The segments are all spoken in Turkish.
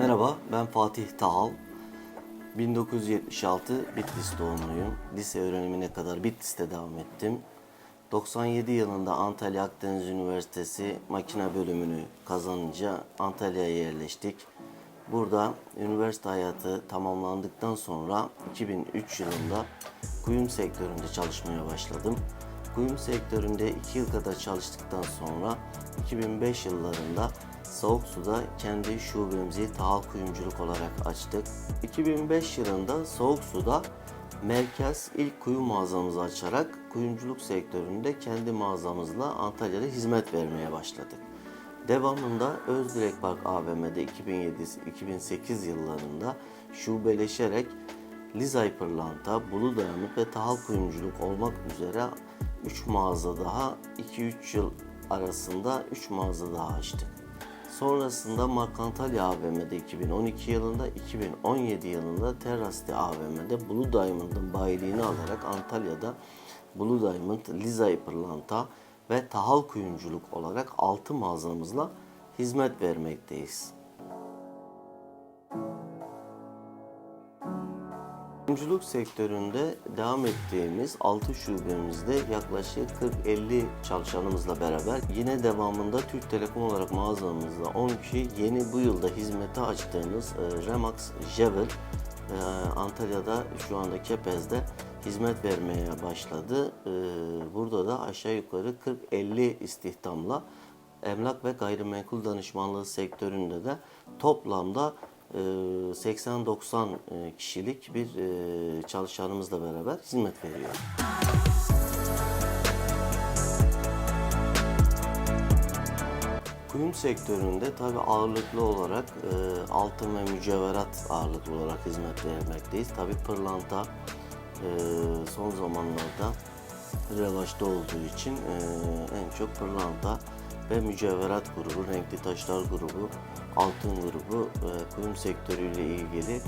Merhaba, ben Fatih Tahal. 1976 Bitlis doğumluyum. Lise öğrenimine kadar Bitlis'te devam ettim. 97 yılında Antalya Akdeniz Üniversitesi makine bölümünü kazanınca Antalya'ya yerleştik. Burada üniversite hayatı tamamlandıktan sonra 2003 yılında kuyum sektöründe çalışmaya başladım. Kuyum sektöründe 2 yıl kadar çalıştıktan sonra 2005 yıllarında Soğuk Su'da kendi şubemizi tahal kuyumculuk olarak açtık. 2005 yılında Soğuk Su'da merkez ilk kuyu mağazamızı açarak kuyumculuk sektöründe kendi mağazamızla Antalya'da hizmet vermeye başladık. Devamında Özdirek Park AVM'de 2007-2008 yıllarında şubeleşerek Lizay Pırlanta, Bulu Dayanık ve Tahal Kuyumculuk olmak üzere 3 mağaza daha 2-3 yıl arasında 3 mağaza daha açtık. Sonrasında Markantalya AVM'de 2012 yılında, 2017 yılında Terras'te AVM'de Blue Diamond'ın bayiliğini alarak Antalya'da Blue Diamond, Lizay Pırlanta ve Tahal Kuyumculuk olarak 6 mağazamızla hizmet vermekteyiz. Kuyumculuk sektöründe devam ettiğimiz 6 şubemizde yaklaşık 40-50 çalışanımızla beraber yine devamında Türk Telekom olarak mağazamızda 10 kişi yeni bu yılda hizmete açtığımız e, Remax Jevel e, Antalya'da şu anda Kepez'de hizmet vermeye başladı. E, Burada da aşağı yukarı 40-50 istihdamla emlak ve gayrimenkul danışmanlığı sektöründe de toplamda 80-90 e, kişilik bir e, çalışanımızla beraber hizmet veriyor. Kuyum sektöründe tabi ağırlıklı olarak e, altın ve mücevherat ağırlıklı olarak hizmet vermekteyiz. Tabi pırlanta e, son zamanlarda revaçta olduğu için e, en çok pırlanta ve mücevherat grubu, renkli taşlar grubu, altın grubu e, kuyum sektörüyle ilgili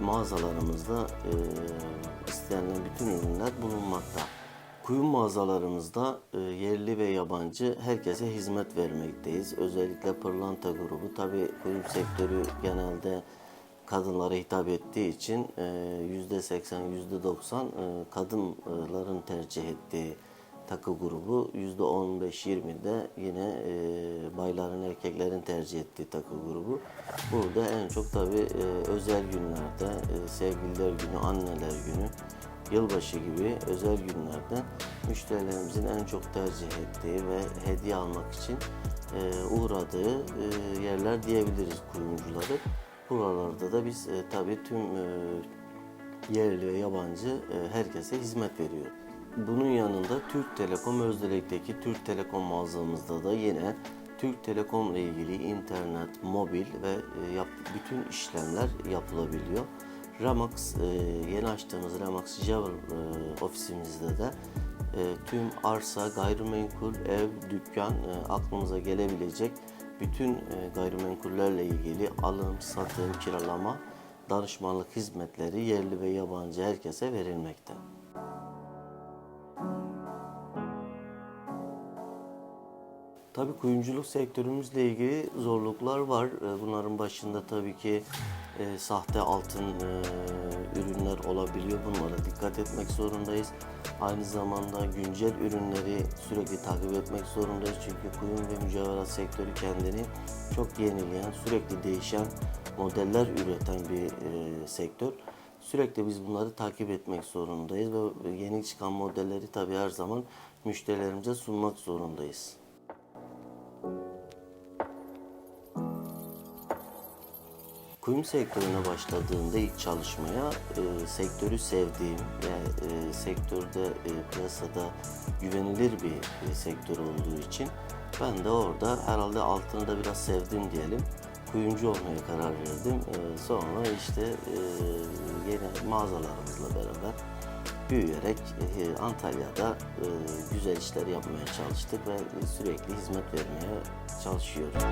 mağazalarımızda e, istenilen bütün ürünler bulunmakta. Kuyum mağazalarımızda e, yerli ve yabancı herkese hizmet vermekteyiz. Özellikle pırlanta grubu. Tabi kuyum sektörü genelde kadınlara hitap ettiği için e, yüzde seksen, yüzde doksan kadınların tercih ettiği takı grubu. Yüzde on beş, yirmi de yine e, bayların, erkeklerin tercih ettiği takı grubu. Burada en çok tabi özel günlerde, e, sevgililer günü, anneler günü, yılbaşı gibi özel günlerde müşterilerimizin en çok tercih ettiği ve hediye almak için e, uğradığı e, yerler diyebiliriz kuyumcuları. Buralarda da biz e, tabii tüm e, yerli ve yabancı e, herkese hizmet veriyor. Bunun yanında Türk Telekom Özdelek'teki Türk Telekom mağazamızda da yine Türk Telekom ile ilgili internet, mobil ve e, yap, bütün işlemler yapılabiliyor. Remax, e, yeni açtığımız Remax Java e, ofisimizde de tüm arsa, gayrimenkul, ev, dükkan e, aklımıza gelebilecek bütün gayrimenkullerle ilgili alım, satım, kiralama, danışmanlık hizmetleri yerli ve yabancı herkese verilmekte. Tabii kuyumculuk sektörümüzle ilgili zorluklar var. Ee, Bunların başında tabii ki e, sahte altın e, ürünler olabiliyor. Bunlara dikkat etmek zorundayız. Aynı zamanda güncel ürünleri sürekli takip etmek zorundayız. Çünkü kuyum ve mücevherat sektörü kendini çok yenileyen, sürekli değişen modeller üreten bir e, sektör. Sürekli biz bunları takip etmek zorundayız ve yeni çıkan modelleri tabii her zaman müşterilerimize sunmak zorundayız. Kuyum sektörüne başladığımda ilk çalışmaya e, sektörü sevdiğim ve e, sektörde e, piyasada güvenilir bir e, sektör olduğu için ben de orada herhalde altını da biraz sevdim diyelim. Kuyumcu olmaya karar verdim. E, sonra işte e, yeni mağazalarımızla beraber büyüyerek e, Antalya'da e, güzel işler yapmaya çalıştık ve sürekli hizmet vermeye çalışıyoruz.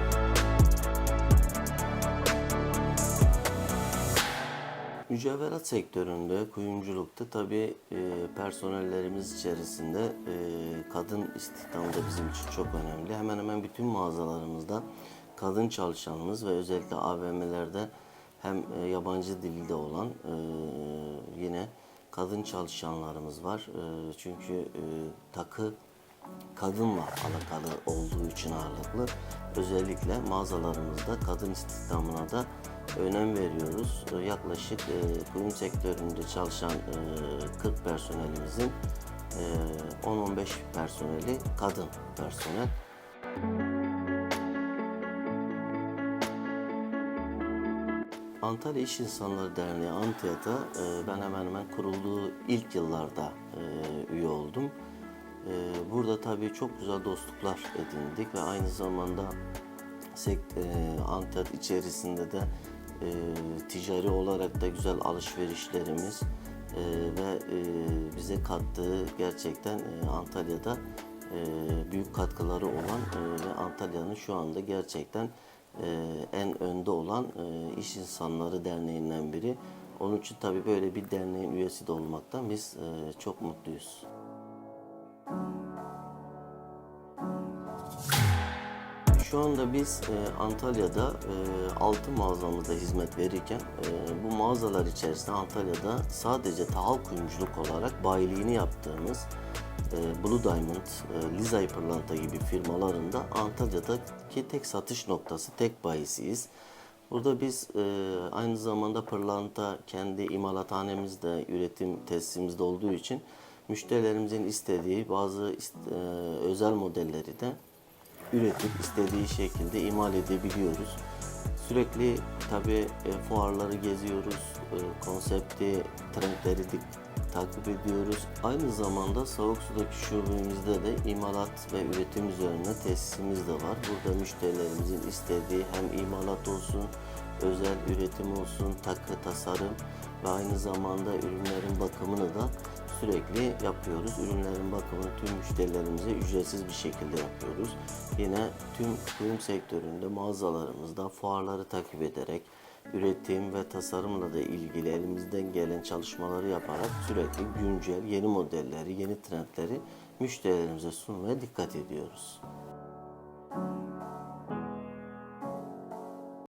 Mücevherat sektöründe, kuyumculukta tabii e, personellerimiz içerisinde e, kadın istihdamı da bizim için çok önemli. Hemen hemen bütün mağazalarımızda kadın çalışanımız ve özellikle AVM'lerde hem e, yabancı dilde olan e, yine kadın çalışanlarımız var. E, çünkü e, takı kadınla alakalı olduğu için ağırlıklı. Özellikle mağazalarımızda kadın istihdamına da önem veriyoruz. E, Yaklaşık e, kuyum sektöründe çalışan e, 40 personelimizin e, 10-15 personeli kadın personel. Antalya İş İnsanları Derneği Antiyat'a e, ben hemen hemen kurulduğu ilk yıllarda e, üye oldum. E, Burada tabii çok güzel dostluklar edindik ve aynı zamanda e, Antiyat içerisinde de e, ticari olarak da güzel alışverişlerimiz e, ve e, bize kattığı gerçekten e, Antalya'da e, büyük katkıları olan e, ve Antalya'nın şu anda gerçekten e, en önde olan e, İş İnsanları Derneği'nden biri. Onun için tabii böyle bir derneğin üyesi de olmaktan biz e, çok mutluyuz. Şu anda biz e, Antalya'da e, 6 mağazamızda hizmet verirken e, bu mağazalar içerisinde Antalya'da sadece tahal kuyumculuk olarak bayiliğini yaptığımız e, Blue Diamond, e, Lizay Pırlanta gibi firmalarında Antalya'daki tek satış noktası, tek bayisiyiz. Burada biz e, aynı zamanda pırlanta kendi imalathanemizde, üretim tesisimizde olduğu için müşterilerimizin istediği bazı e, özel modelleri de üretip istediği şekilde imal edebiliyoruz. Sürekli tabi fuarları geziyoruz, e, konsepti, trendleri takip ediyoruz. Aynı zamanda soğuk sudaki şubemizde de imalat ve üretim üzerine tesisimiz de var. Burada müşterilerimizin istediği hem imalat olsun, özel üretim olsun, takı, tasarım ve aynı zamanda ürünlerin bakımını da sürekli yapıyoruz. Ürünlerin bakımını tüm müşterilerimize ücretsiz bir şekilde yapıyoruz. Yine tüm kuyum sektöründe mağazalarımızda fuarları takip ederek üretim ve tasarımla da ilgili elimizden gelen çalışmaları yaparak sürekli güncel yeni modelleri, yeni trendleri müşterilerimize sunmaya dikkat ediyoruz.